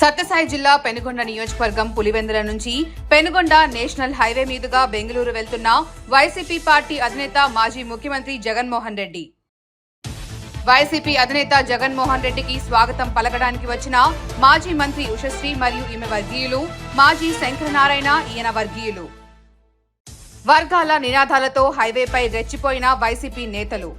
సత్యసాయి జిల్లా పెనుగొండ నియోజకవర్గం పులివెందుల నుంచి పెనుగొండ నేషనల్ హైవే మీదుగా బెంగళూరు వెళ్తున్న వైసీపీ పార్టీ అధినేత మాజీ ముఖ్యమంత్రి జగన్మోహన్ రెడ్డి. వైసీపీ అధినేత జగన్మోహన్ రెడ్డికి స్వాగతం పలకడానికి వచ్చిన మాజీ మంత్రి ఉషశ్రీ మరియు ఈమె వర్గీయులు మాజీ శంకరనారాయణ ఈయన వర్గీయులు. వర్గాల నినాదాలతో హైవేపై రెచ్చిపోయిన వైసీపీ నేతలు.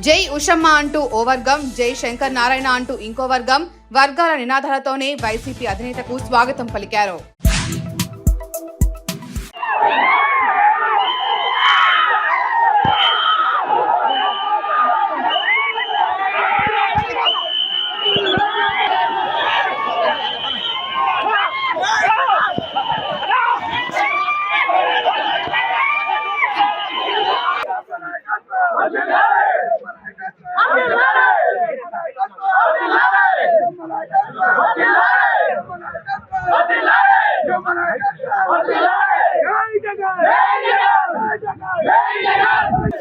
జై ఉషమ్మ అంటూ ఓ వర్గం జై శంకర్ నారాయణ అంటూ ఇంకో వర్గం వర్గాల నినాదాలతోనే వైసీపీ అధినేతకు స్వాగతం పలికారు.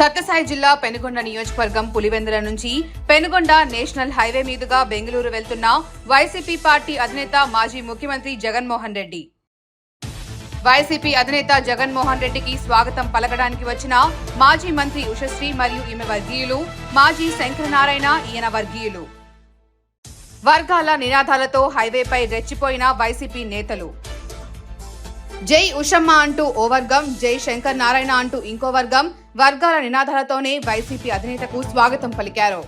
సత్యసాయి జిల్లా పెనుగొండ నియోజకవర్గం పులివెందుల నుంచి పెనుగొండ నేషనల్ హైవే మీదుగా బెంగళూరు వెళ్తున్న వైసీపీ పార్టీ అధినేత మాజీ ముఖ్యమంత్రి జగన్మోహన్ రెడ్డి. వైసీపీ అధినేత జగన్మోహన్ రెడ్డికి స్వాగతం పలకడానికి వచ్చిన మాజీ మంత్రి ఉషశ్రీ మరియు ఈమె వర్గీయులు మాజీ శంకరనారాయణ ఈయన వర్గీయులు. వర్గాల నినాదాలతో హైవేపై రెచ్చిపోయిన వైసీపీ నేతలు. జై ఉషమ్మ అంటూ ఓ వర్గం జై శంకర్ నారాయణ అంటూ ఇంకో వర్గం వర్గాల నినాదాలతోనే వైసీపీ అధినేతకు స్వాగతం పలికారు.